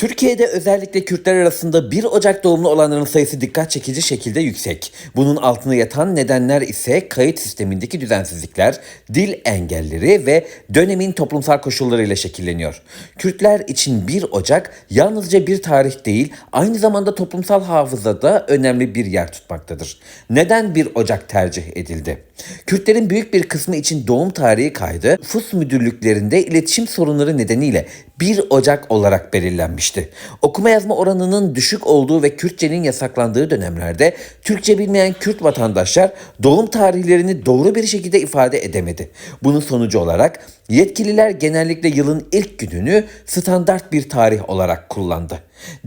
Türkiye'de özellikle Kürtler arasında 1 Ocak doğumlu olanların sayısı dikkat çekici şekilde yüksek. Bunun altına yatan nedenler ise kayıt sistemindeki düzensizlikler, dil engelleri ve dönemin toplumsal koşullarıyla şekilleniyor. Kürtler için 1 Ocak yalnızca bir tarih değil, aynı zamanda toplumsal hafızada önemli bir yer tutmaktadır. Neden 1 Ocak tercih edildi? Kürtlerin büyük bir kısmı için doğum tarihi kaydı, nüfus müdürlüklerinde iletişim sorunları nedeniyle 1 Ocak olarak belirlenmişti. Okuma yazma oranının düşük olduğu ve Kürtçenin yasaklandığı dönemlerde Türkçe bilmeyen Kürt vatandaşlar doğum tarihlerini doğru bir şekilde ifade edemedi. Bunun sonucu olarak yetkililer genellikle yılın ilk gününü standart bir tarih olarak kullandı.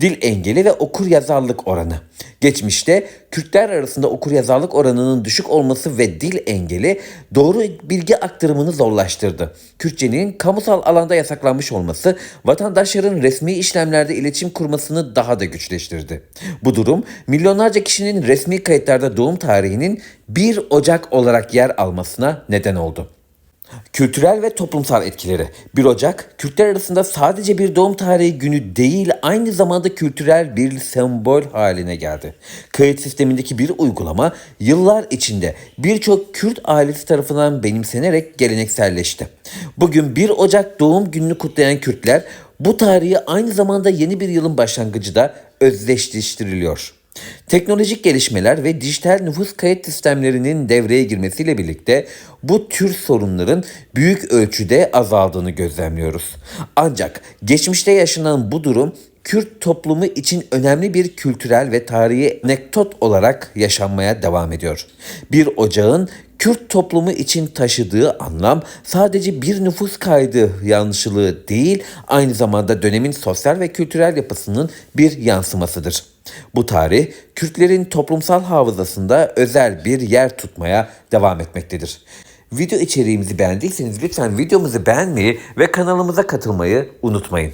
Dil engeli ve okur yazarlık oranı. Geçmişte Kürtler arasında okur yazarlık oranının düşük olması ve dil engeli doğru bilgi aktarımını zorlaştırdı. Kürtçenin kamusal alanda yasaklanmış olması vatandaşların resmi işlemlerde iletişim kurmasını daha da güçleştirdi. Bu durum milyonlarca kişinin resmi kayıtlarda doğum tarihinin 1 Ocak olarak yer almasına neden oldu. Kültürel ve toplumsal etkileri. 1 Ocak, Kürtler arasında sadece bir doğum tarihi günü değil, aynı zamanda kültürel bir sembol haline geldi. Kayıt sistemindeki bir uygulama yıllar içinde birçok Kürt ailesi tarafından benimsenerek gelenekselleşti. Bugün 1 Ocak doğum gününü kutlayan Kürtler bu tarihi aynı zamanda yeni bir yılın başlangıcı da özdeşleştiriliyor. Teknolojik gelişmeler ve dijital nüfus kayıt sistemlerinin devreye girmesiyle birlikte bu tür sorunların büyük ölçüde azaldığını gözlemliyoruz. Ancak geçmişte yaşanan bu durum Kürt toplumu için önemli bir kültürel ve tarihi anekdot olarak yaşanmaya devam ediyor. Bir ocağın Kürt toplumu için taşıdığı anlam sadece bir nüfus kaydı yanlışlığı değil, aynı zamanda dönemin sosyal ve kültürel yapısının bir yansımasıdır. Bu tarih Kürtlerin toplumsal hafızasında özel bir yer tutmaya devam etmektedir. Video içeriğimizi beğendiyseniz lütfen videomuzu beğenmeyi ve kanalımıza katılmayı unutmayın.